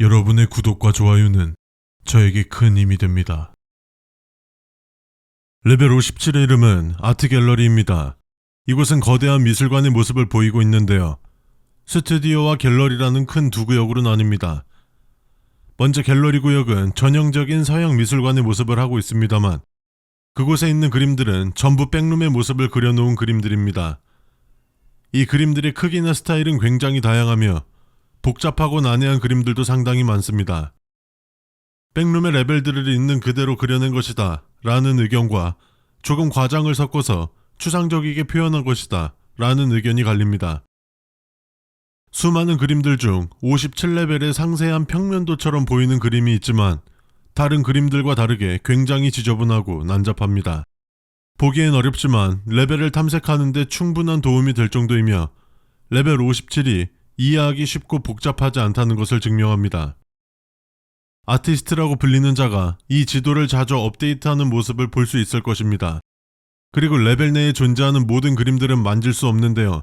여러분의 구독과 좋아요는 저에게 큰 힘이 됩니다. 레벨 57의 이름은 아트 갤러리입니다. 이곳은 거대한 미술관의 모습을 보이고 있는데요. 스튜디오와 갤러리라는 큰 두 구역으로 나뉩니다. 먼저 갤러리 구역은 전형적인 서양 미술관의 모습을 하고 있습니다만 그곳에 있는 그림들은 전부 백룸의 모습을 그려놓은 그림들입니다. 이 그림들의 크기나 스타일은 굉장히 다양하며 복잡하고 난해한 그림들도 상당히 많습니다. 백룸의 레벨들을 있는 그대로 그려낸 것이다 라는 의견과 조금 과장을 섞어서 추상적이게 표현한 것이다 라는 의견이 갈립니다. 수많은 그림들 중 57레벨의 상세한 평면도처럼 보이는 그림이 있지만 다른 그림들과 다르게 굉장히 지저분하고 난잡합니다. 보기엔 어렵지만 레벨을 탐색하는데 충분한 도움이 될 정도이며 레벨 57이 이해하기 쉽고 복잡하지 않다는 것을 증명합니다. 아티스트라고 불리는 자가 이 지도를 자주 업데이트하는 모습을 볼 수 있을 것입니다. 그리고 레벨 내에 존재하는 모든 그림들은 만질 수 없는데요.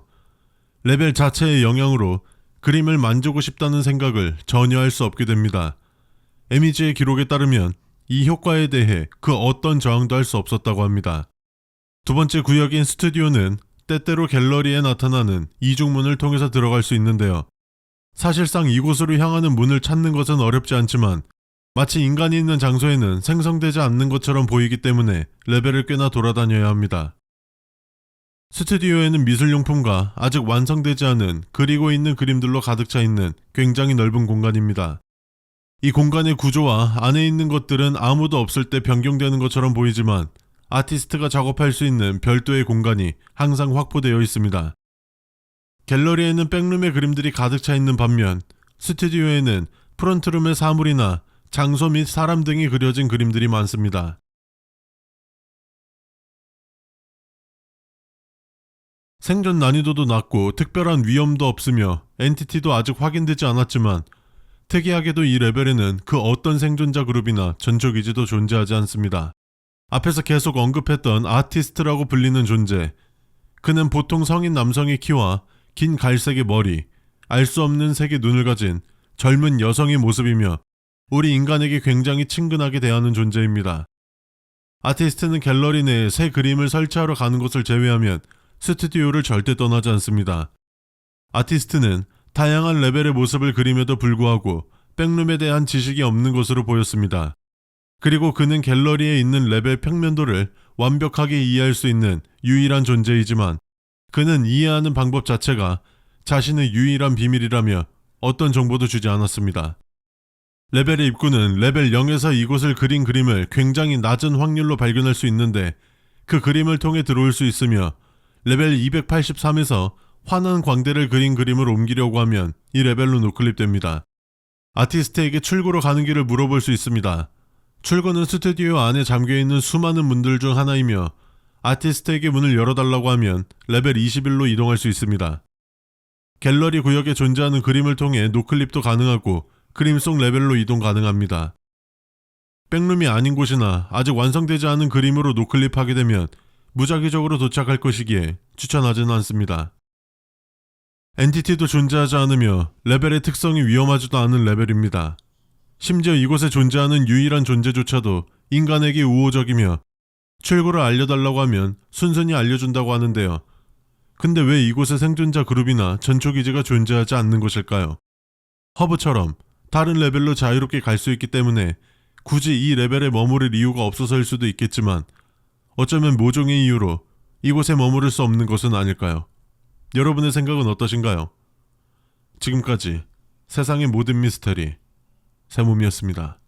레벨 자체의 영향으로 그림을 만지고 싶다는 생각을 전혀 할 수 없게 됩니다. 에미지의 기록에 따르면 이 효과에 대해 그 어떤 저항도 할 수 없었다고 합니다. 두 번째 구역인 스튜디오는 때때로 갤러리에 나타나는 이중문을 통해서 들어갈 수 있는데요. 사실상 이곳으로 향하는 문을 찾는 것은 어렵지 않지만 마치 인간이 있는 장소에는 생성되지 않는 것처럼 보이기 때문에 레벨을 꽤나 돌아다녀야 합니다. 스튜디오에는 미술용품과 아직 완성되지 않은 그리고 있는 그림들로 가득 차 있는 굉장히 넓은 공간입니다. 이 공간의 구조와 안에 있는 것들은 아무도 없을 때 변경되는 것처럼 보이지만 아티스트가 작업할 수 있는 별도의 공간이 항상 확보되어 있습니다. 갤러리에는 백룸의 그림들이 가득 차 있는 반면 스튜디오에는 프런트룸의 사물이나 장소 및 사람 등이 그려진 그림들이 많습니다. 생존 난이도도 낮고 특별한 위험도 없으며 엔티티도 아직 확인되지 않았지만 특이하게도 이 레벨에는 그 어떤 생존자 그룹이나 전초기지도 존재하지 않습니다. 앞에서 계속 언급했던 아티스트라고 불리는 존재. 그는 보통 성인 남성의 키와 긴 갈색의 머리, 알 수 없는 색의 눈을 가진 젊은 여성의 모습이며 우리 인간에게 굉장히 친근하게 대하는 존재입니다. 아티스트는 갤러리 내에 새 그림을 설치하러 가는 것을 제외하면 스튜디오를 절대 떠나지 않습니다. 아티스트는 다양한 레벨의 모습을 그림에도 불구하고 백룸에 대한 지식이 없는 것으로 보였습니다. 그리고 그는 갤러리에 있는 레벨 평면도를 완벽하게 이해할 수 있는 유일한 존재이지만 그는 이해하는 방법 자체가 자신의 유일한 비밀이라며 어떤 정보도 주지 않았습니다. 레벨의 입구는 레벨 0에서 이곳을 그린 그림을 굉장히 낮은 확률로 발견할 수 있는데 그 그림을 통해 들어올 수 있으며 레벨 283에서 환한 광대를 그린 그림을 옮기려고 하면 이 레벨로 노클립됩니다. 아티스트에게 출구로 가는 길을 물어볼 수 있습니다. 출구는 스튜디오 안에 잠겨있는 수많은 문들 중 하나이며 아티스트에게 문을 열어달라고 하면 레벨 21로 이동할 수 있습니다. 갤러리 구역에 존재하는 그림을 통해 노클립도 가능하고 그림 속 레벨로 이동 가능합니다. 백룸이 아닌 곳이나 아직 완성되지 않은 그림으로 노클립하게 되면 무작위적으로 도착할 것이기에 추천하지는 않습니다. 엔티티도 존재하지 않으며 레벨의 특성이 위험하지도 않은 레벨입니다. 심지어 이곳에 존재하는 유일한 존재조차도 인간에게 우호적이며 출구를 알려달라고 하면 순순히 알려준다고 하는데요. 근데 왜 이곳에 생존자 그룹이나 전초기지가 존재하지 않는 것일까요? 허브처럼 다른 레벨로 자유롭게 갈 수 있기 때문에 굳이 이 레벨에 머무를 이유가 없어서일 수도 있겠지만 어쩌면 모종의 이유로 이곳에 머무를 수 없는 것은 아닐까요? 여러분의 생각은 어떠신가요? 지금까지 세상의 모든 미스터리 세몸이었습니다.